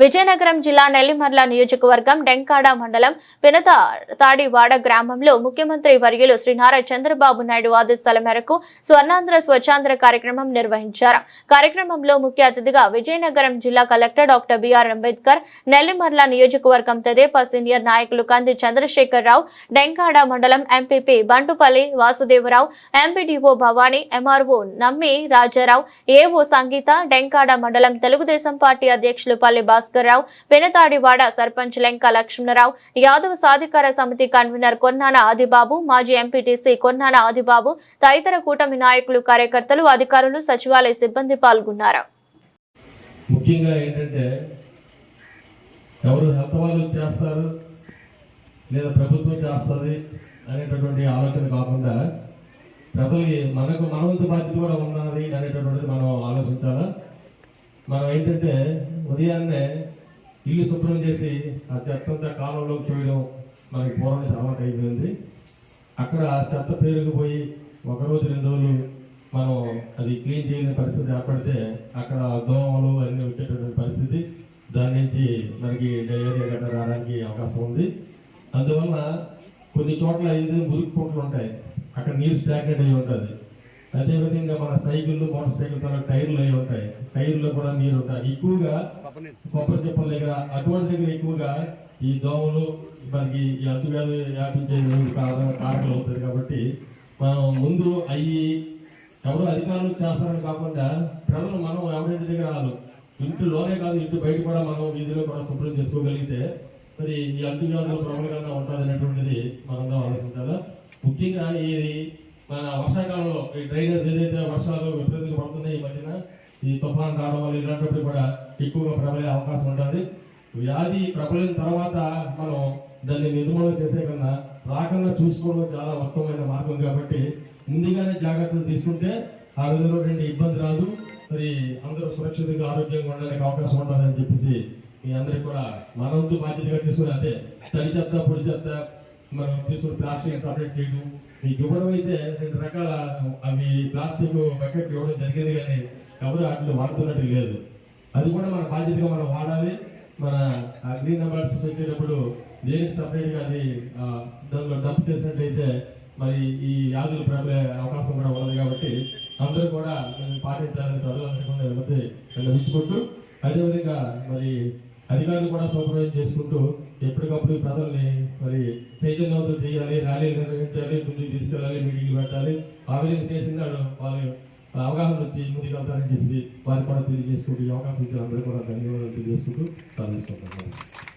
విజయనగరం జిల్లా నెల్లిమర్ల నియోజకవర్గం డెంకాడ మండలం పినత తాడివాడ గ్రామంలో ముఖ్యమంత్రి వర్యులు శ్రీ నారా చంద్రబాబు నాయుడు ఆదేశాల మేరకు స్వర్ణాంధ్ర స్వచ్ఛాంధ్ర కార్యక్రమం నిర్వహించారు. కార్యక్రమంలో ముఖ్య అతిథిగా విజయనగరం జిల్లా collector doctor BR Ambedkar Nellimarla నియోజకవర్గం తెదేపా సీనియర్ నాయకులు కంది చంద్రశేఖర్ రావు డెంకాడ మండలం MPP Bantupalli Vasudevarao MPDO Bhavani MRO Nammi Rajarao AO సంగీత డెంకాడ మండలం తెలుగుదేశం పార్టీ అధ్యక్షులు పల్లె భాస్కర్ రావు పెనతాడివాడ సర్పంచ్ లెంక లక్ష్మణరావు యాదవ సాధికార సమితి కన్వీనర్ కొన్నాన ఆదిబాబు మాజీ ఎంపీటీసీ కొన్నాన ఆదిబాబు తదితర కూటమి నాయకులు కార్యకర్తలు అధికారులు సచివాలయ సిబ్బంది పాల్గొన్నారు. ముఖ్యంగా ఏంటంటే ఎవరు హెల్త్ వాళ్ళు చేస్తారు లేదా ప్రభుత్వం చేస్తుంది అనేటటువంటి ఆలోచన కాకుండా ప్రజలు మనకు మనవంతు బాధ్యత కూడా ఉన్నది అనేటటువంటిది మనం ఆలోచించాలా? మనం ఏంటంటే ఉదయాన్నే ఇల్లు శుభ్రం చేసి ఆ చెత్తంతా కాలంలోకి తోయడం మనకి పూర్వం నుంచి అలవాటు అయిపోయింది. అక్కడ చెత్త పేరుకుపోయి ఒక రోజు రెండు రోజులు మనం అది క్లీన్ చేయని పరిస్థితి ఏర్పడితే అక్కడ దోమలు అన్నీ వచ్చేటటువంటి పరిస్థితి. దాని నుంచి మనకి డయేరియా గట్రా రావడానికి అవకాశం ఉంది. అందువల్ల కొన్ని చోట్ల ఇది మురికి పుంటలు ఉంటాయి. అక్కడ నీరు స్టాగ్నేట్ అయి ఉంటుంది. అదేవిధంగా మన సైకిళ్ళు మోటార్ సైకిల్ తర్వాత టైర్లు అయి ఉంటాయి. టైర్లో కూడా నీరు ఉంటాయి. ఎక్కువగా కొబ్బరి చెప్పల దగ్గర అటువంటి దగ్గర ఎక్కువగా ఈ దోమలు మనకి ఈ అంటువ్యాధి వ్యాపించే కారణం కారకులు అవుతుంది కాబట్టి మనం ముందు అయ్యి ఎవరు అధికారులు చేస్తారని కాకుండా ప్రజలు మనం ఎవరింటి దగ్గర రాదు. ఇంటిలోనే కాదు ఇంటి బయట కూడా మనం వీధిలో కూడా శుభ్రం చేసుకోగలిగితే మరి ఈ అంటువ్యాధులు ప్రబలంగా ఉంటుంది అనేటువంటిది మనందరం ఆలోచించాలా? ముఖ్యంగా ఇది మన వర్షాకాలంలో ఈ డ్రైనేజ్ ఏదైతే వర్షాలు విపరీతంగా పడుతున్నాయి ఈ మధ్యన ఈ తుఫాన్ రావడం వల్ల ఇలాంటివి కూడా ఎక్కువగా ప్రబలే అవకాశం ఉంటుంది. వ్యాధి ప్రబలిన తర్వాత మనం దాన్ని నిర్మూలన చేసే కన్నా రాకుండా చూసుకోవడం చాలా ఉత్తమమైన మార్గం కాబట్టి ముందుగానే జాగ్రత్తలు తీసుకుంటే ఆ రెండు ఇబ్బంది రాదు. మరి అందరూ సురక్షితంగా ఆరోగ్యంగా ఉండడానికి అవకాశం ఉంటుందని చెప్పేసి మీ అందరికి కూడా మన బాధ్యతగా చేసుకుని అదే. తడి చెత్త పొడి చెత్త మనం తీసుకుని ప్లాస్టిక్ సపరేట్ చేయడం. మీకు ఇవ్వడం అయితే రెండు రకాల అవి ప్లాస్టిక్ బకెట్ ఇవ్వడం జరిగేది కానీ ఎవరు వాటిని వాడుతున్నట్టు లేదు. అది కూడా మన బాధ్యతగా మనం వాడాలి. మన గ్రీన్ నెంబర్స్ వచ్చేటప్పుడు దేనికి సపరేట్గా అది దానిలో డబ్బు చేసినట్లయితే మరి ఈ వ్యాధులు ప్రబలే అవకాశం కూడా ఉన్నది కాబట్టి అందరూ కూడా పాటించాలని ప్రజలందరూ కూడా వినతి అదేవిధంగా మరి అధికారులు కూడా సూపర్వైజ్ చేసుకుంటూ ఎప్పటికప్పుడు ఈ ప్రజల్ని మరి చైతన్యవంతం చేయాలి ర్యాలీ నిర్వహించాలి ముందుకు తీసుకెళ్ళాలి మీటింగ్లు పెట్టాలి. ఆ విధంగా చేసినాడు వాళ్ళు అవగాహన వచ్చి ముందుకు వెళ్తారని చెప్పి వారికి కూడా తెలియజేసుకుంటూ ఈ అవకాశం ఇచ్చిన అందరూ కూడా ధన్యవాదాలు తెలియజేసుకుంటూ ప్రార్థిస్తున్నాను